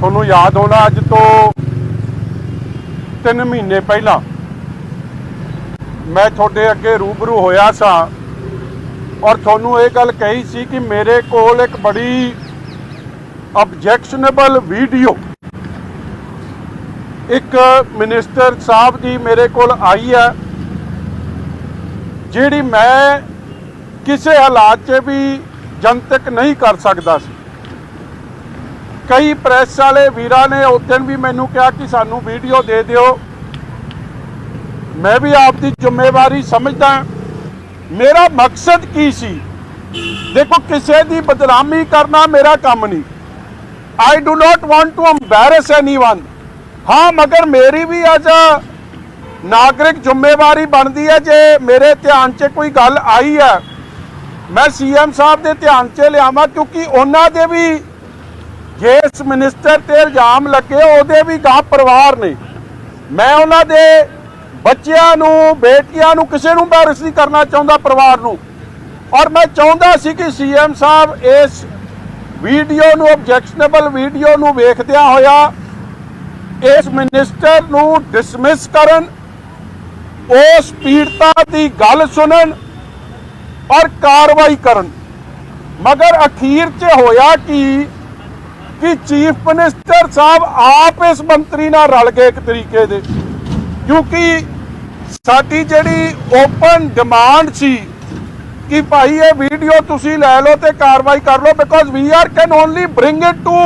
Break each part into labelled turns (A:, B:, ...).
A: ਤੁਹਾਨੂੰ ਯਾਦ ਹੋਣਾ ਅੱਜ ਤੋਂ 3 ਮਹੀਨੇ ਪਹਿਲਾਂ ਮੈਂ ਤੁਹਾਡੇ ਅੱਗੇ ਰੂਬਰੂ ਹੋਇਆ ਸਾਂ ਔਰ ਤੁਹਾਨੂੰ ਇਹ ਗੱਲ ਕਹੀ ਸੀ ਕਿ ਮੇਰੇ ਕੋਲ ਇੱਕ ਬੜੀ ਆਬਜੈਕਸ਼ਨੇਬਲ ਵੀਡੀਓ ਇੱਕ ਮਿਨਿਸਟਰ ਸਾਹਿਬ ਦੀ ਮੇਰੇ ਕੋਲ ਆਈ ਹੈ, ਜਿਹੜੀ ਮੈਂ ਕਿਸੇ ਹਾਲਾਤ 'ਚ ਵੀ ਜਨਤਕ ਨਹੀਂ ਕਰ ਸਕਦਾ ਸੀ। ਕਈ ਪ੍ਰੈਸ ਵਾਲੇ ਵੀਰਾਂ ਨੇ ਉਸ ਵੀ ਮੈਨੂੰ ਕਿਹਾ ਕਿ ਸਾਨੂੰ ਵੀਡੀਓ ਦੇ ਦਿਓ। ਮੈਂ ਵੀ ਆਪ ਦੀ ਜ਼ਿੰਮੇਵਾਰੀ ਸਮਝਦਾ ਮੇਰਾ ਮਕਸਦ ਕੀ ਸੀ? ਦੇਖੋ, ਕਿਸੇ ਦੀ ਬਦਨਾਮੀ ਕਰਨਾ ਮੇਰਾ ਕੰਮ ਨਹੀਂ। I do not want to embarrass anyone ਹਾਂ, ਮਗਰ ਮੇਰੀ ਵੀ ਅੱਜ ਨਾਗਰਿਕ ਜ਼ਿੰਮੇਵਾਰੀ ਬਣਦੀ ਹੈ, ਜੇ ਮੇਰੇ ਧਿਆਨ 'ਚ ਕੋਈ ਗੱਲ ਆਈ ਹੈ। ਮੈਂ ਸੀਐਮ ਸਾਹਿਬ ਦੇ ਧਿਆਨ 'ਚ ਲਿਆਵਾਂ, ਕਿਉਂਕਿ ਉਹਨਾਂ ਦੇ ਵੀ ਜਿਸ ਮਿਨਿਸਟਰ ਤੇ ਇਲਜ਼ਾਮ ਲੱਗੇ, ਉਹਦੇ ਵੀ ਗਾਂ ਪਰਿਵਾਰ ਨੇ। ਮੈਂ ਉਹਨਾਂ ਦੇ ਬੱਚਿਆਂ ਨੂੰ, ਬੇਟੀਆਂ ਨੂੰ, ਕਿਸੇ ਨੂੰ embarrass ਨਹੀਂ ਕਰਨਾ ਚਾਹੁੰਦਾ ਪਰਿਵਾਰ ਨੂੰ। ਔਰ ਮੈਂ ਚਾਹੁੰਦਾ ਸੀ ਕਿ ਸੀਐਮ ਸਾਹਿਬ ਇਸ ਵੀਡੀਓ ਨੂੰ ਆਬਜੈਕਸ਼ਨੇਬਲ ਵੀਡੀਓ ਨੂੰ ਵੇਖਦਿਆਂ ਹੋਇਆ ਇਸ ਮਿਨਿਸਟਰ ਨੂੰ ਡਿਸਮਿਸ ਕਰਨ, ਉਸ ਪੀੜਤਾ ਦੀ ਗੱਲ ਸੁਣਨ ਔਰ ਕਾਰਵਾਈ ਕਰਨ। ਮਗਰ ਅਖੀਰ 'ਚ ਹੋਇਆ ਕਿ ਕਿ ਚੀਫ ਮਿਨਿਸਟਰ ਸਾਹਿਬ ਆਪ ਇਸ ਮੰਤਰੀ ਨਾਲ ਰਲ ਗਏ ਇੱਕ ਤਰੀਕੇ ਦੇ। ਕਿਉਂਕਿ ਸਾਡੀ ਜਿਹੜੀ ਓਪਨ ਡਿਮਾਂਡ ਸੀ ਕਿ ਭਾਈ ਇਹ ਵੀਡੀਓ ਤੁਸੀਂ ਲੈ ਲਓ ਤੇ ਕਾਰਵਾਈ ਕਰ ਲਓ because we are can only bring it to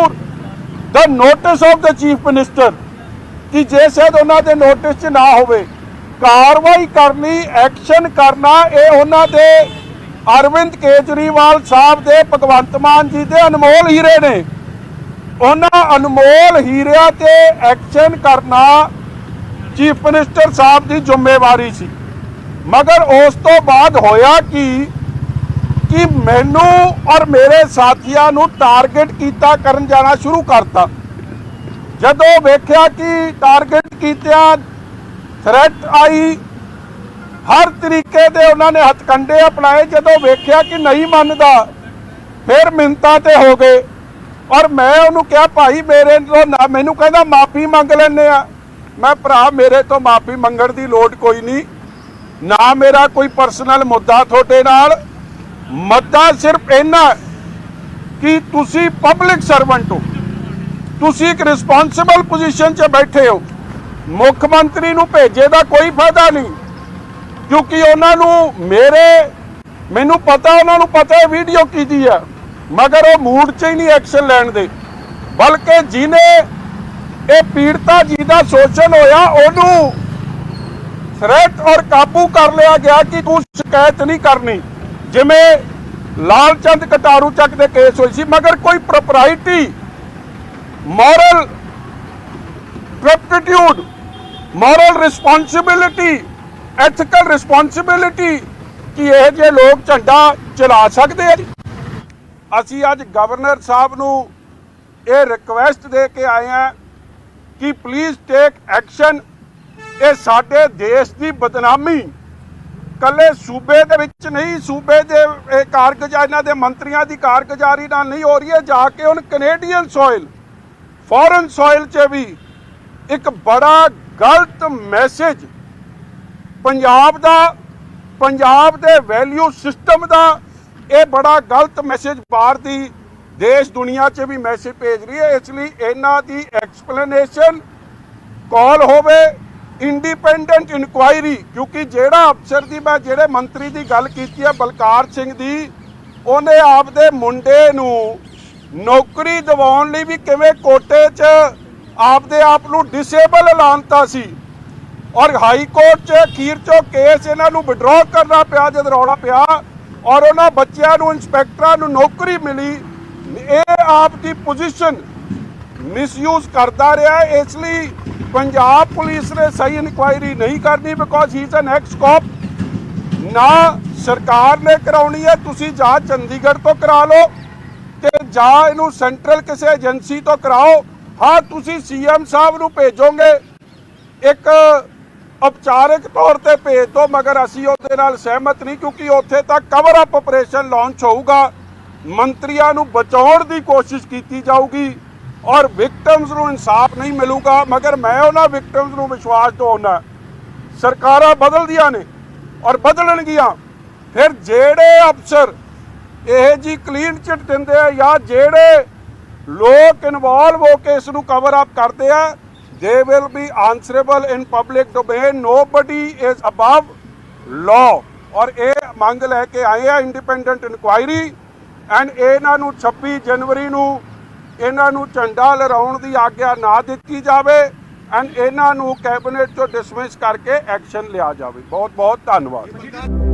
A: the notice of the chief minister ਕਿ ਜੇ ਸ਼ਾਇਦ ਉਹਨਾਂ ਦੇ ਨੋਟਿਸ 'ਚ ਨਾ ਹੋਵੇ, ਕਾਰਵਾਈ ਕਰਨੀ ਐਕਸ਼ਨ ਕਰਨਾ, ਇਹ ਉਹਨਾਂ ਦੇ ਅਰਵਿੰਦ ਕੇਜਰੀਵਾਲ ਸਾਹਿਬ ਦੇ ਭਗਵੰਤ ਮਾਨ ਜੀ ਦੇ ਅਨਮੋਲ ਹੀਰੇ ਨੇ। ਉਹਨਾਂ ਅਨਮੋਲ ਹੀਰਿਆਂ ਤੇ ਐਕਸ਼ਨ ਕਰਨਾ ਚੀਫ ਮਿਨਿਸਟਰ ਸਾਹਿਬ ਦੀ ਜ਼ਿੰਮੇਵਾਰੀ ਸੀ। ਮਗਰ ਉਸ ਤੋਂ ਬਾਅਦ ਹੋਇਆ ਕਿ? ਕਿ ਮੈਨੂੰ ਔਰ ਮੇਰੇ ਸਾਥੀਆਂ ਨੂੰ ਟਾਰਗੇਟ ਕੀਤਾ ਕਰਨ ਜਾਣਾ ਸ਼ੁਰੂ ਕਰਤਾ। ਜਦੋਂ ਵੇਖਿਆ ਕਿ ਟਾਰਗੇਟ ਕੀਤਿਆਂ ਥ੍ਰੈਟ ਆਈ, ਹਰ ਤਰੀਕੇ ਦੇ ਉਹਨਾਂ ਨੇ ਹਥਕੰਡੇ ਅਪਣਾਏ। ਜਦੋਂ ਵੇਖਿਆ ਕਿ ਨਹੀਂ ਮੰਨਦਾ, ਫਿਰ ਮਿੰਤਾ ਤੇ ਹੋ ਗਏ। ਔਰ ਮੈਂ ਉਹਨੂੰ ਕਿਹਾ, ਭਾਈ, ਮੇਰੇ ਤੋਂ ਨਾ, ਮੈਨੂੰ ਕਹਿੰਦਾ, ਮਾਫੀ ਮੰਗ ਲੈਣੇ ਆ। ਮੈਂ ਭਰਾ, ਮੇਰੇ ਤੋਂ ਮਾਫੀ ਮੰਗਣ ਦੀ ਲੋੜ ਕੋਈ ਨਹੀਂ। ਨਾ ਮੇਰਾ ਕੋਈ ਪਰਸਨਲ ਮੁੱਦਾ ਤੁਹਾਡੇ ਨਾਲ। ਮੁੱਦਾ ਸਿਰਫ ਇੰਨਾ ਕਿ ਤੁਸੀਂ ਪਬਲਿਕ ਸਰਵੈਂਟ ਹੋ। ਤੁਸੀਂ ਇੱਕ ਰਿਸਪੌਂਸਿਬਲ ਪੋਜੀਸ਼ਨ 'ਚ ਬੈਠੇ ਹੋ। ਮੁੱਖ ਮੰਤਰੀ ਨੂੰ ਭੇਜੇ ਦਾ ਕੋਈ ਫਾਇਦਾ ਨਹੀਂ। ਕਿਉਂਕਿ ਉਹਨਾਂ ਨੂੰ ਮੇਰੇ, ਮੈਨੂੰ ਪਤਾ, ਉਹਨਾਂ ਨੂੰ ਪਤਾ ਹੈ ਵੀਡੀਓ ਕੀਤੀ ਹੈ। ਮਗਰ ਉਹ ਮੂਡ 'ਚ ਹੀ ਨਹੀਂ ਐਕਸ਼ਨ ਲੈਣ ਦੇ। ਬਲਕਿ ਜਿਨੇ ਇਹ ਪੀੜਤਾ ਜੀ ਦਾ ਸ਼ੋਸ਼ਣ ਹੋਇਆ, ਉਹਨੂੰ ਥ੍ਰੈਟ ਔਰ ਕਾਬੂ ਕਰ ਲਿਆ ਗਿਆ ਕਿ ਤੂੰ ਸ਼ਿਕਾਇਤ ਨਹੀਂ ਕਰਨੀ। ਜਿਵੇਂ ਲਾਲਚੰਦ ਕਟਾਰੂ ਚੱਕ ਦੇ ਕੇਸ ਹੋਈ ਸੀ, ਮਗਰ ਕੋਈ propriety moral rectitude moral responsibility ethical responsibility ਕਿ ਇਹ ਜੇ ਲੋਕ ਝੰਡਾ ਚਲਾ ਸਕਦੇ ਆ ਜੀ। ਅਸੀਂ ਅੱਜ ਗਵਰਨਰ ਸਾਹਿਬ ਨੂੰ ਇਹ ਰਿਕਵੈਸਟ ਦੇ ਕੇ ਆਏ ਆ ਕਿ ਪਲੀਜ਼ ਟੇਕ ਐਕਸ਼ਨ ਇਹ ਸਾਡੇ ਦੇਸ਼ ਦੀ ਬਦਨਾਮੀ। ਕੱਲੇ ਸੂਬੇ ਦੇ ਵਿੱਚ ਨਹੀਂ, ਸੂਬੇ ਦੇ, ਇਹ ਕਾਰਗੁਜ਼ਾਰੀ, ਇਹਨਾਂ ਦੇ ਮੰਤਰੀਆਂ ਦੀ ਕਾਰਗੁਜ਼ਾਰੀ ਨਾਲ ਨਹੀਂ ਹੋ ਰਹੀ ਹੈ। ਜਾ ਕੇ ਹੁਣ ਕੈਨੇਡੀਅਨ ਸੋਇਲ ਫੋਰਨ ਸੋਇਲ 'ਚ ਵੀ ਇੱਕ ਬੜਾ ਗਲਤ ਮੈਸੇਜ ਪੰਜਾਬ ਦਾ, ਪੰਜਾਬ ਦੇ ਵੈਲਿਊ ਸਿਸਟਮ ਦਾ ਇਹ ਬੜਾ ਗਲਤ ਮੈਸੇਜ ਬਾਹਰ ਦੀ ਦੇਸ਼ ਦੁਨੀਆ 'ਚ ਵੀ ਮੈਸੇਜ ਭੇਜ ਰਹੀ ਹੈ। ਇਸ ਲਈ ਇਹਨਾਂ ਦੀ ਐਕਸਪਲੇਨੇਸ਼ਨ ਕਾਲ ਹੋਵੇ ਇੰਡੀਪੈਂਡੈਂਟ ਇਨਕੁਆਇਰੀ ਕਿਉਂਕਿ ਜਿਹੜਾ ਅਫਸਰ ਦੀ ਮੈਂ, ਜਿਹੜੇ ਮੰਤਰੀ ਦੀ ਗੱਲ ਕੀਤੀ ਹੈ, ਬਲਕਾਰ ਸਿੰਘ ਦੀ, ਉਹਨੇ ਆਪਦੇ ਮੁੰਡੇ ਨੂੰ ਨੌਕਰੀ ਦਿਵਾਉਣ ਲਈ ਵੀ ਕਿਵੇਂ ਕੋਟੇ 'ਚ ਆਪਦੇ ਆਪ ਨੂੰ ਡਿਸੇਬਲ ਐਲਾਨਤਾ ਸੀ। ਔਰ ਹਾਈ ਕੋਰਟ 'ਚ ਅਖੀਰ 'ਚੋਂ ਕੇਸ ਇਹਨਾਂ ਨੂੰ ਵਿਡਰਾ ਕਰਨਾ ਪਿਆ, ਜਦ ਰੌਲਾ ਪਿਆ ਔਰ ਉਹਨਾਂ ਬੱਚਿਆਂ ਨੂੰ, ਇੰਸਪੈਕਟਰਾਂ ਨੂੰ ਨੌਕਰੀ ਮਿਲੀ। ਇਹ ਆਪ ਦੀ ਪੋਜੀਸ਼ਨ ਮਿਸਯੂਜ਼ ਕਰਦਾ ਰਿਹਾ। ਇਸ ਲਈ ਪੰਜਾਬ ਪੁਲਿਸ ਨੇ ਸਹੀ ਇਨਕੁਆਇਰੀ ਨਹੀਂ ਕਰਨੀ because he is an ex cop ਨਾ ਸਰਕਾਰ ਨੇ ਕਰਾਉਣੀ ਹੈ। ਤੁਸੀਂ ਜਾਂ ਚੰਡੀਗੜ੍ਹ ਤੋਂ ਕਰਾ ਲਓ ਤੇ ਜਾਂ ਇਹਨੂੰ ਸੈਂਟਰਲ ਕਿਸੇ ਏਜੰਸੀ ਤੋਂ ਕਰਾਓ। ਹਾਂ, ਤੁਸੀਂ ਸੀਐਮ ਸਾਹਿਬ ਨੂੰ ਭੇਜੋਗੇ। ਇੱਕ ਔਪਚਾਰਿਕ ਤੌਰ ਤੇ ਭੇਜ ਦਿਓ ਮਗਰ ਅਸੀਂ ਉਹਦੇ ਨਾਲ ਸਹਿਮਤ ਨਹੀਂ, ਕਿਉਂਕਿ ਉੱਥੇ ਤਾਂ ਕਵਰ ਅਪ ਆਪਰੇਸ਼ਨ ਲਾਂਚ ਹੋਊਗਾ। ਮੰਤਰੀਆਂ ਨੂੰ ਬਚਾਉਣ ਦੀ ਕੋਸ਼ਿਸ਼ ਕੀਤੀ ਜਾਊਗੀ ਔਰ ਵਿਕਟਮਸ ਨੂੰ ਇਨਸਾਫ ਨਹੀਂ ਮਿਲੂਗਾ, ਮਗਰ ਮੈਂ ਉਹਨਾਂ ਵਿਕਟਮਸ ਨੂੰ ਵਿਸ਼ਵਾਸ ਦਿਵਾਉਣਾ ਸਰਕਾਰਾਂ ਬਦਲਦੀਆਂ ਨੇ ਔਰ ਬਦਲਣਗੀਆਂ। ਫਿਰ ਜਿਹੜੇ ਅਫਸਰ ਇਹ ਜੀ ਕਲੀਨ ਚਿੱਟ ਦਿੰਦੇ ਆ ਜਾਂ ਜਿਹੜੇ ਲੋਕ ਇਨਵੋਲਵ ਹੋ ਕੇ ਇਸ ਨੂੰ ਕਵਰ ਅਪ ਕਰਦੇ ਆ they will be answerable in public domain nobody is above law ਔਰ ਇਹ ਮੰਗ ਲੈ ਕੇ ਆਏ ਆ ਇੰਡੀਪੈਂਡੈਂਟ ਇਨਕੁਆਇਰੀ ਐਂਡ ਇਹਨਾਂ ਨੂੰ 26 ਜਨਵਰੀ ਨੂੰ ਇਹਨਾਂ ਨੂੰ ਝੰਡਾ ਲਹਿਰਾਉਣ ਦੀ ਆਗਿਆ ਨਾ ਦਿੱਤੀ ਜਾਵੇ ਐਂਡ ਇਹਨਾਂ ਨੂੰ ਕੈਬਨਿਟ ਚੋਂ ਡਿਸਮਿਸ ਕਰਕੇ ਐਕਸ਼ਨ ਲਿਆ ਜਾਵੇ। ਬਹੁਤ ਬਹੁਤ ਧੰਨਵਾਦ।